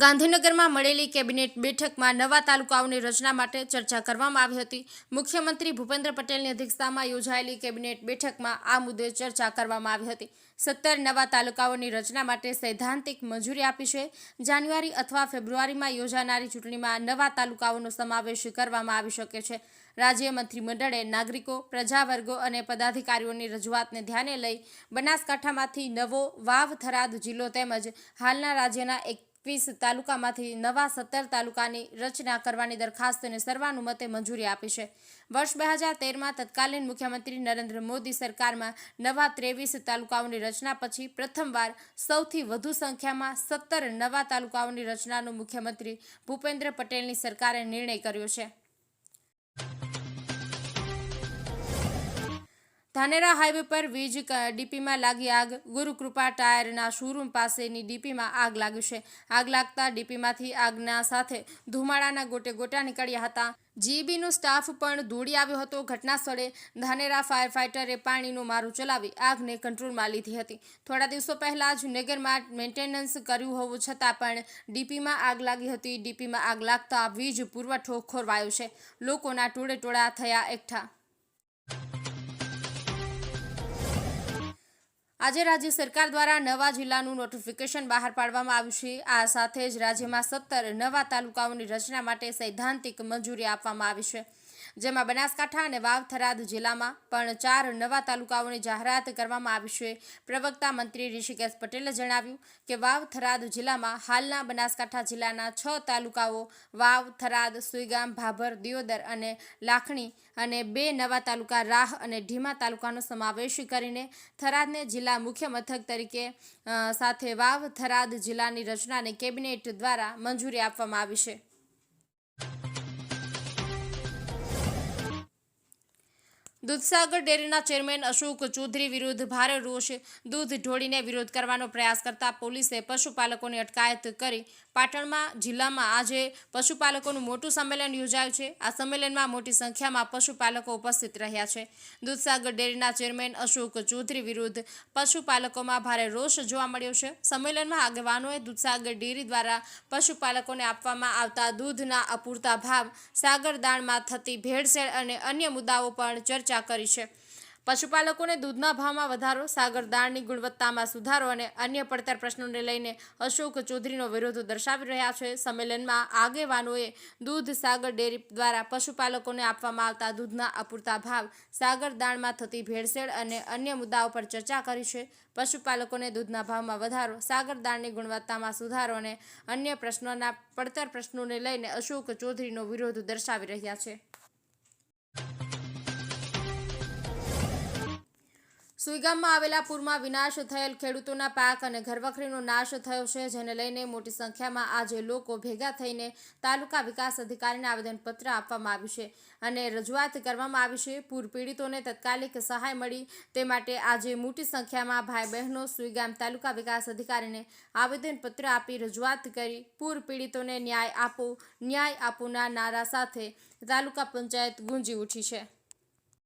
ગાંધીનગરમાં મળેલી કેબિનેટ બેઠકમાં નવા તાલુકાઓની રચના માટે ચર્ચા કરવામાં આવી હતી. મુખ્યમંત્રી ભૂપેન્દ્ર પટેલની અધ્યક્ષતામાં યોજાયેલી કેબિનેટ બેઠકમાં આ મુદ્દે ચર્ચા કરવામાં આવી હતી. સત્તર નવા તાલુકાઓની રચના માટે સૈદ્ધાંતિક મંજૂરી આપી છે. જાન્યુઆરી અથવા ફેબ્રુઆરીમાં યોજાનારી ચૂંટણીમાં નવા તાલુકાઓનો સમાવેશ કરવામાં આવી શકે છે. રાજ્ય મંત્રીમંડળે નાગરિકો, પ્રજાવર્ગો અને પદાધિકારીઓની રજૂઆતને ધ્યાને લઈ બનાસકાંઠામાંથી નવો વાવ થરાદ જિલ્લો તેમજ હાલના રાજ્યના એકવીસ તાલુકામાંથી નવા સત્તર તાલુકાની રચના કરવાની દરખાસ્તને સર્વાનુમતે મંજૂરી આપી છે. વર્ષ બે હજાર તેરમાં તત્કાલીન મુખ્યમંત્રી નરેન્દ્ર મોદી સરકારમાં નવા ત્રેવીસ તાલુકાઓની રચના પછી પ્રથમવાર સૌથી વધુ સંખ્યામાં સત્તર નવા તાલુકાઓની રચનાનો મુખ્યમંત્રી ભૂપેન્દ્ર પટેલની સરકારે નિર્ણય કર્યો છે. ધાનેરા હાઈવે પર વીજ ડીપીમાં લાગી આગ. ગુરુકૃપા ટાયરના શોરૂમ પાસેની ડીપીમાં આગ લાગી છે. આગ લાગતા ડીપીમાંથી આગના સાથે ધુમાડાના ગોટે ગોટા નીકળ્યા હતા. જીબીનો સ્ટાફ પણ દોડી આવ્યો હતો ઘટના સ્થળે ધાનેરા ફાયર ફાઇટરે પાણીનું મારું ચલાવી આગને કંટ્રોલમાં લીધી હતી. થોડા દિવસો પહેલાં જ નગરમાં મેન્ટેનન્સ કર્યું હોવું છતાં પણ ડીપીમાં આગ લાગી હતી. ડીપીમાં આગ લાગતા વીજ પુરવઠો ખોરવાયો છે. લોકોના ટોળે ટોળા થયા એકઠા. આજે રાજ્ય સરકાર દ્વારા નવા જિલ્લાનું નોટિફિકેશન બહાર પાડવામાં આવ્યું છે. આ સાથે જ રાજ્યમાં સત્તર નવા તાલુકાઓની રચના માટે સૈદ્ધાંતિક મંજૂરી આપવામાં આવી છે. જેમાં બનાસકાંઠા અને વાવ થરાદ જિલ્લામાં પણ ચાર નવા તાલુકાઓની જાહેરાત કરવામાં આવી છે. પ્રવક્તા મંત્રી ઋષિકેશ પટેલે જણાવ્યું કે વાવ થરાદ જિલ્લામાં હાલના બનાસકાંઠા જિલ્લાના છ તાલુકાઓ વાવ થરાદ સુઈગામ, ભાભર, દિયોદર અને લાખણી અને બે નવા તાલુકા રાહ અને ઢીમા તાલુકાનો સમાવેશ કરીને થરાદને જિલ્લા મુખ્ય મથક તરીકે સાથે વાવ થરાદ જિલ્લાની રચનાને કેબિનેટ દ્વારા મંજૂરી આપવામાં આવી છે. દૂધસાગર ડેરીના ચેરમેન અશોક ચૌધરી વિરુદ્ધ ભારે રોષ દૂધ ઢોળીને વિરોધ કરવાનો પ્રયાસ કરતા પોલીસે પશુપાલકોની અટકાયત કરી પાટણમાં, જિલ્લામાં આજે પશુપાલકોનું મોટું સંમેલન યોજાયું છે. આ સંમેલનમાં મોટી સંખ્યામાં પશુપાલકો ઉપસ્થિત રહ્યા છે. દૂધસાગર ડેરીના ચેરમેન અશોક ચૌધરી વિરુદ્ધ પશુપાલકોમાં ભારે રોષ જોવા મળ્યો છે. સંમેલનમાં આગેવાનોએ દૂધસાગર ડેરી દ્વારા પશુપાલકોને આપવામાં આવતા દૂધના અપૂરતા ભાવ સાગર દાણમાં થતી ભેળસેળ અને અન્ય મુદ્દાઓ પર ચર્ચા કરી છે. પશુપાલકોને દૂધના ભાવમાં વધારો, સાગર દાળની ગુણવત્તામાં સુધારો અને અન્ય પડતર પ્રશ્નોને લઈને અશોક ચૌધરીનો વિરોધ દર્શાવી રહ્યા છે. સંમેલનમાં આગેવાનોએ દૂધ, સાગર ડેરી દ્વારા પશુપાલકોને આપવામાં આવતા દૂધના અપૂરતા ભાવ, સાગર દાળમાં થતી ભેળસેળ અને અન્ય મુદ્દાઓ પર ચર્ચા કરી છે. પશુપાલકોને દૂધના ભાવમાં વધારો, સાગર દાળની ગુણવત્તામાં સુધારો અને અન્ય પ્રશ્નોના પડતર પ્રશ્નોને લઈને અશોક ચૌધરીનો વિરોધ દર્શાવી રહ્યા છે. સુઈગામમાં આવેલા પૂરમાં વિનાશ થયેલ ખેડૂતોના પાક અને ઘરવખરીનો નાશ થયો છે, જેને લઈને મોટી સંખ્યામાં આજે લોકો ભેગા થઈને તાલુકા વિકાસ અધિકારીને આવેદનપત્ર આપવામાં આવ્યું છે અને રજૂઆત કરવામાં આવી છે. પૂર પીડિતોને તત્કાલિક સહાય મળી તે માટે આજે મોટી સંખ્યામાં ભાઈ બહેનો સુઈગામ તાલુકા વિકાસ અધિકારીને આવેદનપત્ર આપી રજૂઆત કરી. પૂર પીડિતોને ન્યાય આપો, ન્યાય આપોના નારા સાથે તાલુકા પંચાયત ગુંજી ઉઠી છે.